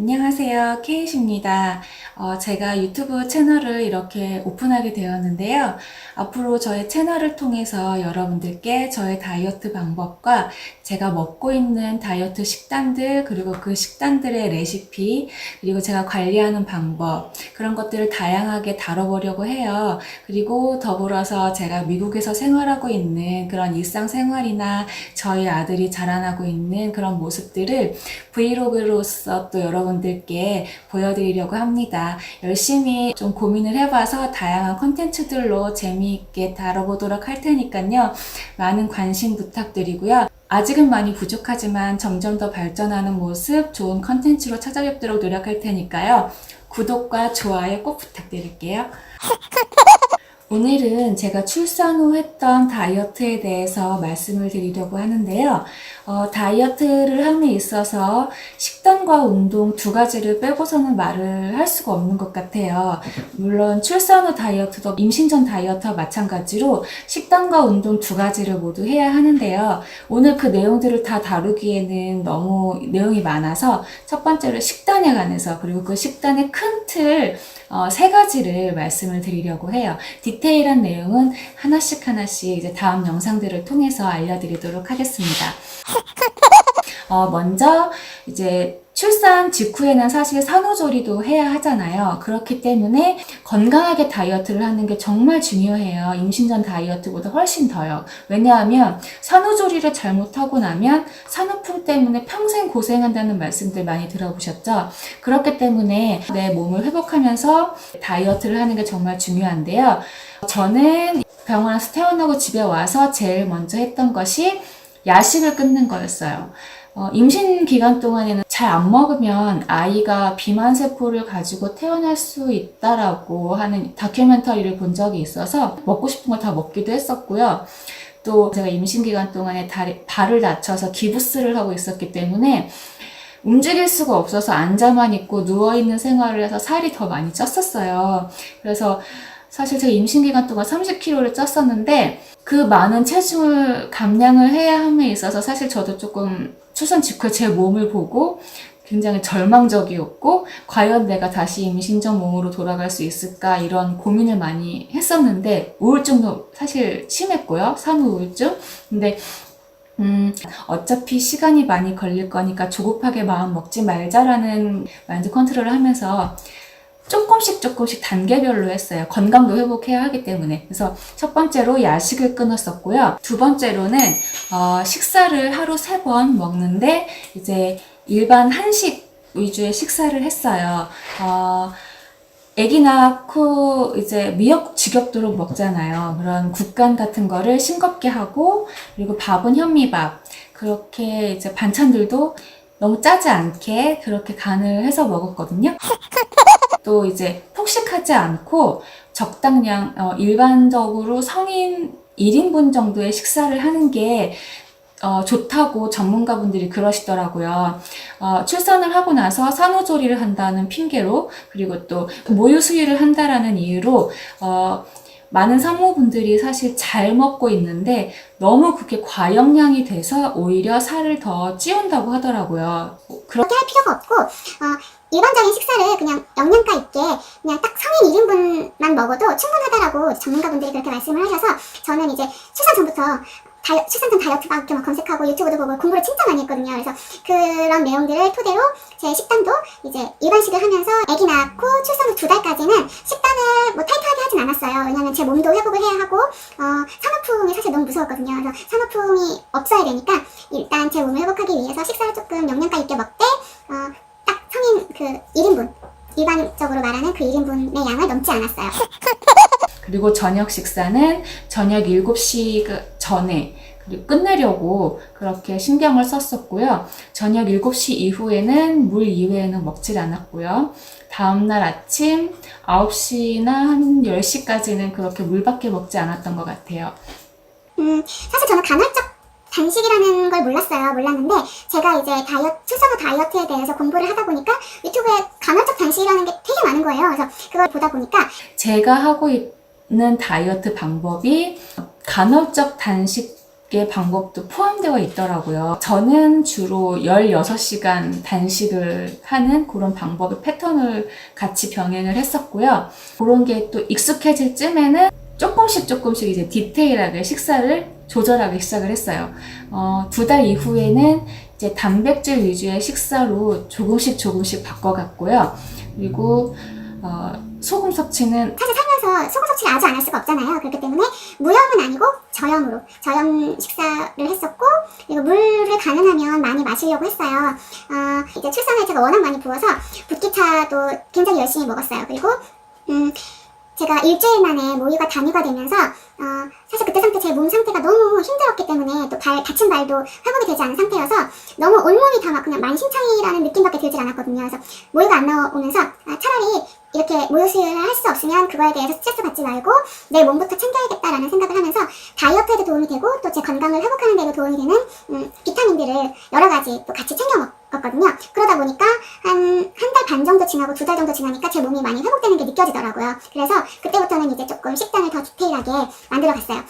안녕하세요. 케이시입니다. 어, 제가 유튜브 채널을 이렇게 오픈하게 되었는데요. 앞으로 저의 채널을 통해서 여러분들께 저의 다이어트 방법과 제가 먹고 있는 다이어트 식단들, 그리고 그 식단들의 레시피, 그리고 제가 관리하는 방법, 그런 것들을 다양하게 다뤄보려고 해요. 그리고 더불어서 제가 미국에서 생활하고 있는 그런 일상생활이나 저희 아들이 자라나고 있는 그런 모습들을 브이로그로서 또 여러분 들께 보여드리려고 합니다. 열심히 좀 고민을 해봐서 다양한 컨텐츠들로 재미있게 다뤄보도록 할 테니까요. 많은 관심 부탁드리고요. 아직은 많이 부족하지만 점점 더 발전하는 모습, 좋은 컨텐츠로 찾아뵙도록 노력할 테니까요. 구독과 좋아요 꼭 부탁드릴게요. 오늘은 제가 출산 후 했던 다이어트에 대해서 말씀을 드리려고 하는데요. 어, 다이어트를 함에 있어서 식단과 운동 두 가지를 빼고서는 말을 할 수가 없는 것 같아요. 물론 출산 후 다이어트도 임신 전 다이어트와 마찬가지로 식단과 운동 두 가지를 모두 해야 하는데요. 오늘 그 내용들을 다 다루기에는 너무 내용이 많아서 첫 번째로 식단에 관해서 그리고 그 식단의 큰 틀, 어, 세 가지를 말씀을 드리려고 해요. 디테일한 내용은 하나씩 하나씩 이제 다음 영상들을 통해서 알려드리도록 하겠습니다. 어, 먼저 이제 출산 직후에는 사실 산후조리도 해야 하잖아요. 그렇기 때문에 건강하게 다이어트를 하는 게 정말 중요해요. 임신 전 다이어트보다 훨씬 더요. 왜냐하면 산후조리를 잘못하고 나면 산후풍 때문에 평생 고생한다는 말씀들 많이 들어보셨죠? 그렇기 때문에 내 몸을 회복하면서 다이어트를 하는 게 정말 중요한데요. 저는 병원에서 태어나고 집에 와서 제일 먼저 했던 것이 야식을 끊는 거였어요. 어, 임신 기간 동안에는 잘 안 먹으면 아이가 비만 세포를 가지고 태어날 수 있다라고 하는 다큐멘터리를 본 적이 있어서 먹고 싶은 거다 먹기도 했었고요. 또 제가 임신 기간 동안에 다리, 발을 다쳐서 기부스를 하고 있었기 때문에 움직일 수가 없어서 앉아만 있고 누워있는 생활을 해서 살이 더 많이 쪘었어요. 그래서 사실 제가 임신 기간 동안 30kg를 쪘었는데 그 많은 체중을 감량을 해야 함에 있어서 사실 저도 조금 출산 직후에 제 몸을 보고 굉장히 절망적이었고 과연 내가 다시 임신 전 몸으로 돌아갈 수 있을까 이런 고민을 많이 했었는데 우울증도 사실 심했고요. 산후 우울증. 근데 음, 어차피 시간이 많이 걸릴 거니까 조급하게 마음 먹지 말자라는 마인드 컨트롤을 하면서 조금씩 조금씩 단계별로 했어요. 건강도 회복해야 하기 때문에. 그래서 첫 번째로 야식을 끊었었고요. 두 번째로는 어, 식사를 하루 세 번 먹는데 이제 일반 한식 위주의 식사를 했어요. 어, 애기 낳고 이제 미역 지겹도록 먹잖아요. 그런 국간 같은 거를 싱겁게 하고 그리고 밥은 현미밥 그렇게 이제 반찬들도 너무 짜지 않게 그렇게 간을 해서 먹었거든요. 또 이제 폭식하지 않고 적당량 어, 일반적으로 성인 1인분 정도의 식사를 하는 게 어, 좋다고 전문가분들이 그러시더라고요. 어, 출산을 하고 나서 산후조리를 한다는 핑계로 그리고 또 모유 수유를 한다라는 이유로 어, 많은 산모분들이 사실 잘 먹고 있는데 너무 그게 과영량이 돼서 오히려 살을 더 찌운다고 하더라고요. 그렇게 할 필요가 없고 어, 일반적인 식사를 그냥 영양가 있게 그냥 딱 성인 1인분만 먹어도 충분하다라고 전문가분들이 그렇게 말씀을 하셔서 저는 이제 출산 전부터 다이어, 출산 전 다이어트 막 이렇게 막 검색하고 유튜브도 보고 공부를 진짜 많이 했거든요. 그래서 그런 내용들을 토대로 제 식단도 이제 일반식을 하면서 아기 낳고 출산 후 두 달까지는 식단을 뭐 타이트 하진 않았어요. 왜냐면 제 몸도 회복을 해야 하고 어, 산후풍이 사실 너무 무서웠거든요. 그래서 산후풍이 없어야 되니까 일단 제 몸을 회복하기 위해서 식사를 조금 영양가 있게 먹되 어, 딱 성인 그 1인분 일반적으로 말하는 그 1인분의 양을 넘지 않았어요. 그리고 저녁 식사는 저녁 7시 그 전에 끝내려고 그렇게 신경을 썼었고요. 저녁 7시 이후에는 물 이외에는 먹질 않았고요. 다음날 아침 9시나 한 10시까지는 그렇게 물밖에 먹지 않았던 것 같아요. 음, 사실 저는 간헐적 단식이라는 걸 몰랐어요. 몰랐는데 제가 이제 다이어트, 출산 후 다이어트에 대해서 공부를 하다 보니까 유튜브에 간헐적 단식이라는 게 되게 많은 거예요. 그래서 그걸 보다 보니까 제가 하고 있는 다이어트 방법이 간헐적 단식 개 방법도 포함되어 있더라고요. 저는 주로 16시간 단식을 하는 그런 방법의 패턴을 같이 병행을 했었고요. 그런 게 또 익숙해질 쯤에는 조금씩 조금씩 이제 디테일하게 식사를 조절하기 시작을 했어요. 어, 두 달 이후에는 이제 단백질 위주의 식사로 조금씩 조금씩 바꿔갔고요. 그리고 어, 소금 섭취는 사실 살면서 소금 섭취를 아주 안 할 수가 없잖아요. 그렇기 때문에 무염은 아니고 저염으로 저염 식사를 했었고 그리고 물을 가능하면 많이 마시려고 했어요. 어, 이제 출산을 제가 워낙 많이 부어서 붓기차도 굉장히 열심히 먹었어요. 그리고 음, 제가 일주일 만에 모유가 단위가 되면서 어, 사실 그때 상태 제 몸 상태가 너무 힘들었기 때문에 또 발 다친 발도 회복이 되지 않은 상태여서 너무 온몸이 다 막 그냥 만신창이라는 느낌밖에 들질 않았거든요. 그래서 모유가 안 나오면서 아, 차라리 이렇게 모유수유를 할 수 없으면 그거에 대해서 스트레스 받지 말고 내 몸부터 챙겨야겠다라는 생각을 하면서 다이어트에도 도움이 되고 또 제 건강을 회복하는 데도 도움이 되는 음, 비타민들을 여러 가지 또 같이 챙겨 먹었거든요. 그러다 보니까 한 한 달 반 정도 지나고 두 달 정도 지나니까 제 몸이 많이 회복되는 게 느껴지더라고요. 그래서 그때부터는 이제 조금 식단을 더 디테일하게 만들어 갔어요.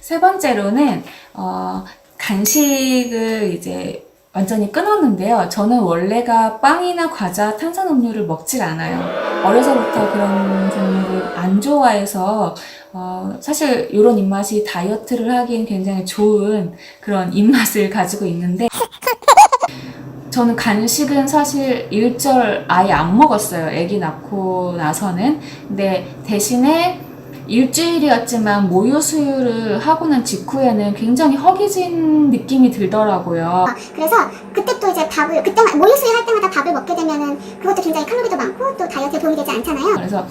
세 번째로는 어, 간식을 이제 완전히 끊었는데요. 저는 원래가 빵이나 과자, 탄산음료를 먹질 않아요. 어려서부터 그런 종류를 안 좋아해서 어, 사실 이런 입맛이 다이어트를 하기엔 굉장히 좋은 그런 입맛을 가지고 있는데 저는 간식은 사실 일절 아예 안 먹었어요. 아기 낳고 나서는. 근데 대신에 일주일이었지만 모유 수유를 하고 난 직후에는 굉장히 허기진 느낌이 들더라고요. 그래서 그때 또 이제 밥을 그때만 모유 수유 할 때마다 밥을 먹게 되면은 그것도 굉장히 칼로리도 많고 또 다이어트에 도움이 되지 않잖아요. 그래서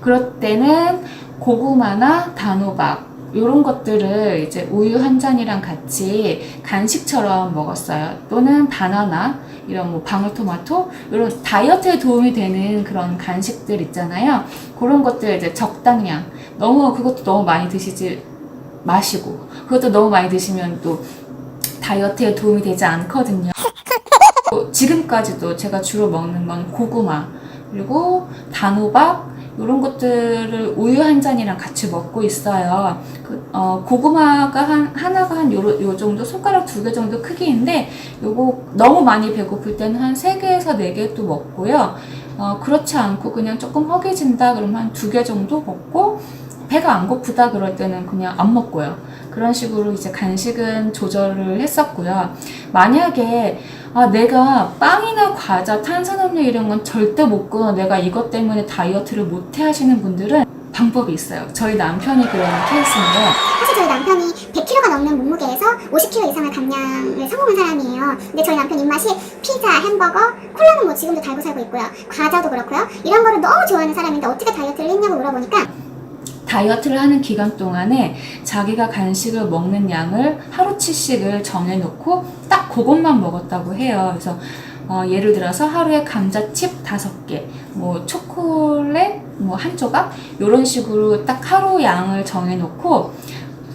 그럴 때는 고구마나 단호박 이런 것들을 이제 우유 한 잔이랑 같이 간식처럼 먹었어요. 또는 바나나 이런 뭐 방울토마토 이런 다이어트에 도움이 되는 그런 간식들 있잖아요. 그런 것들 이제 적당량 너무 그것도 너무 많이 드시지 마시고 그것도 너무 많이 드시면 또 다이어트에 도움이 되지 않거든요. 또 지금까지도 제가 주로 먹는 건 고구마 그리고 단호박 이런 것들을 우유 한 잔이랑 같이 먹고 있어요. 그, 어, 고구마가 한 하나가 한 요, 요 정도 손가락 두 개 정도 크기인데 요거 너무 많이 배고플 때는 한 세 개에서 네 개 또 먹고요. 어, 그렇지 않고 그냥 조금 허기진다 그러면 한 두 개 정도 먹고 배가 안 고프다 그럴 때는 그냥 안 먹고요. 그런 식으로 이제 간식은 조절을 했었고요. 만약에 아, 내가 빵이나 과자, 탄산음료 이런 건 절대 못 끊어. 내가 이것 때문에 다이어트를 못해 하시는 분들은 방법이 있어요. 저희 남편이 그런 케이스인데 사실 저희 남편이 100kg가 넘는 몸무게에서 50kg 이상을 감량을 성공한 사람이에요. 근데 저희 남편 입맛이 피자, 햄버거, 콜라는 뭐 지금도 달고 살고 있고요. 과자도 그렇고요. 이런 거를 너무 좋아하는 사람인데 어떻게 다이어트를 했냐고 물어보니까 다이어트를 하는 기간 동안에 자기가 간식을 먹는 양을 하루치씩을 정해놓고 딱 그것만 먹었다고 해요. 그래서 어, 예를 들어서 하루에 감자칩 다섯 개, 뭐 초콜릿 뭐 한 조각 이런 식으로 딱 하루 양을 정해놓고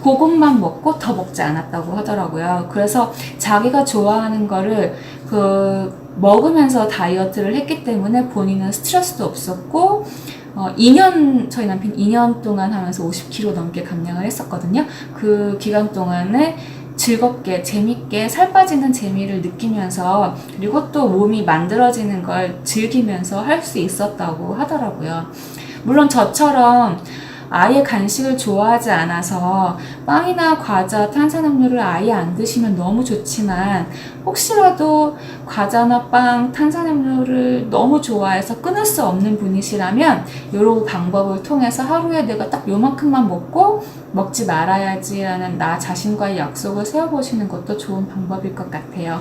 그것만 먹고 더 먹지 않았다고 하더라고요. 그래서 자기가 좋아하는 거를 그 먹으면서 다이어트를 했기 때문에 본인은 스트레스도 없었고 어, 2년, 저희 남편 2년 동안 하면서 50kg 넘게 감량을 했었거든요. 그 기간 동안에 즐겁게, 재밌게 살 빠지는 재미를 느끼면서 그리고 또 몸이 만들어지는 걸 즐기면서 할 수 있었다고 하더라고요. 물론 저처럼 아예 간식을 좋아하지 않아서 빵이나 과자, 탄산음료를 아예 안 드시면 너무 좋지만 혹시라도 과자나 빵, 탄산음료를 너무 좋아해서 끊을 수 없는 분이시라면 이런 방법을 통해서 하루에 내가 딱 요만큼만 먹고 먹지 말아야지라는 나 자신과의 약속을 세워보시는 것도 좋은 방법일 것 같아요.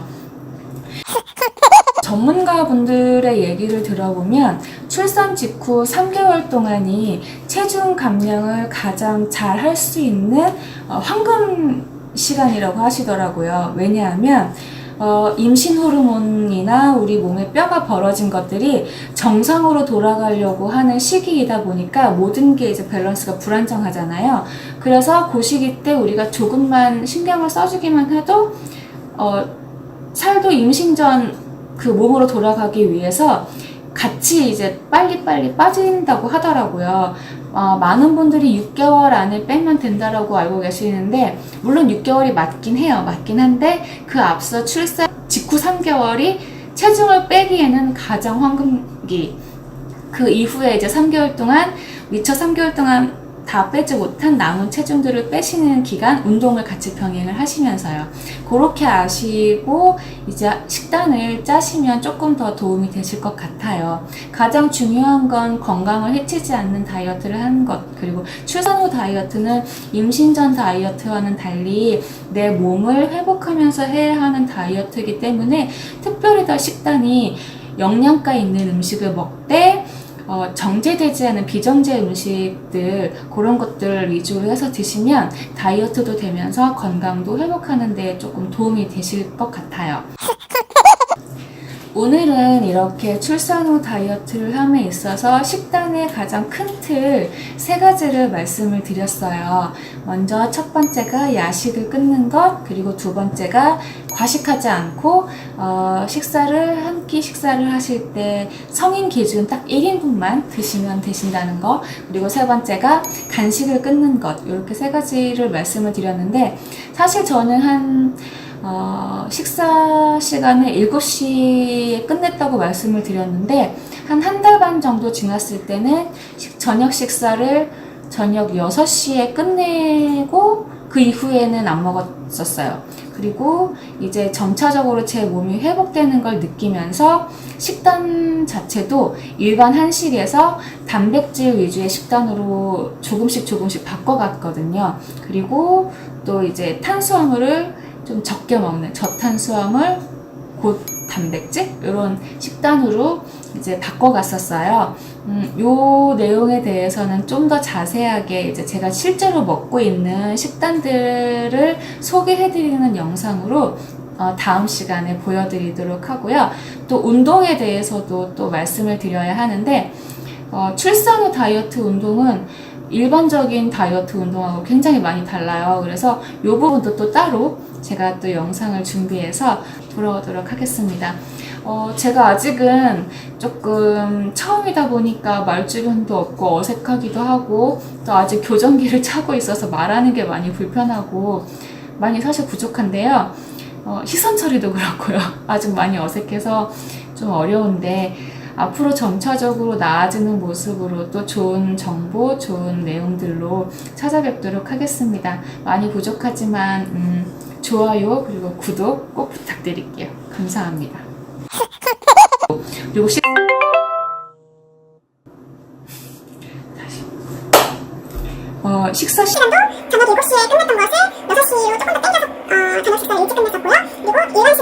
전문가분들의 얘기를 들어보면 출산 직후 3개월 동안이 체중 감량을 가장 잘 할 수 있는 어, 황금 시간이라고 하시더라고요. 왜냐하면 어, 임신 호르몬이나 우리 몸의 뼈가 벌어진 것들이 정상으로 돌아가려고 하는 시기이다 보니까 모든 게 이제 밸런스가 불안정하잖아요. 그래서 그 시기 때 우리가 조금만 신경을 써주기만 해도 어, 살도 임신 전 그 몸으로 돌아가기 위해서 같이 이제 빨리빨리 빠진다고 하더라고요. 어, 많은 분들이 6개월 안에 빼면 된다라고 알고 계시는데, 물론 6개월이 맞긴 해요. 맞긴 한데, 그 앞서 출산 직후 3개월이 체중을 빼기에는 가장 황금기. 그 이후에 이제 3개월 동안, 미처 3개월 동안 다 빼지 못한 남은 체중들을 빼시는 기간 운동을 같이 병행을 하시면서요. 그렇게 아시고 이제 식단을 짜시면 조금 더 도움이 되실 것 같아요. 가장 중요한 건 건강을 해치지 않는 다이어트를 하는 것 그리고 출산 후 다이어트는 임신 전 다이어트와는 달리 내 몸을 회복하면서 해야 하는 다이어트이기 때문에 특별히 더 식단이 영양가 있는 음식을 먹되 어, 정제되지 않은 비정제 음식들 그런 것들 위주로 해서 드시면 다이어트도 되면서 건강도 회복하는 데 조금 도움이 되실 것 같아요. 오늘은 이렇게 출산 후 다이어트를 함에 있어서 식단의 가장 큰 틀 세 가지를 말씀을 드렸어요. 먼저 첫 번째가 야식을 끊는 것, 그리고 두 번째가 과식하지 않고 어, 식사를 한 끼 식사를 하실 때 성인 기준 딱 1인분만 드시면 되신다는 거, 그리고 세 번째가 간식을 끊는 것, 이렇게 세 가지를 말씀을 드렸는데 사실 저는 한 어, 식사 시간을 7시에 끝냈다고 말씀을 드렸는데, 한 한 달 반 정도 지났을 때는 식- 저녁 식사를 저녁 6시에 끝내고, 그 이후에는 안 먹었었어요. 그리고 이제 점차적으로 제 몸이 회복되는 걸 느끼면서 식단 자체도 일반 한식에서 단백질 위주의 식단으로 조금씩 조금씩 바꿔갔거든요. 그리고 또 이제 탄수화물을 좀 적게 먹는 저탄수화물 곧 단백질 이런 식단으로 이제 바꿔갔었어요. 음, 요 내용에 대해서는 좀 더 자세하게 이제 제가 실제로 먹고 있는 식단들을 소개해드리는 영상으로 어, 다음 시간에 보여드리도록 하고요. 또 운동에 대해서도 또 말씀을 드려야 하는데 어, 출산 후 다이어트 운동은 일반적인 다이어트 운동하고 굉장히 많이 달라요. 그래서 이 부분도 또 따로 제가 또 영상을 준비해서 돌아오도록 하겠습니다. 어, 제가 아직은 조금 처음이다 보니까 말주변도 없고 어색하기도 하고 또 아직 교정기를 차고 있어서 말하는 게 많이 불편하고 많이 사실 부족한데요. 어, 시선 처리도 그렇고요. 아직 많이 어색해서 좀 어려운데 앞으로 점차적으로 나아지는 모습으로 또 좋은 정보, 좋은 내용들로 찾아뵙도록 하겠습니다. 많이 부족하지만 음, 좋아요 그리고 구독 꼭 부탁드릴게요. 감사합니다. 그리고 시... 어, 식사 시... 저녁 7시에 끝냈던 것을 6시로 조금 더 땡겨서 어, 저녁 식사를 일찍 끝냈었고요. 그리고 일반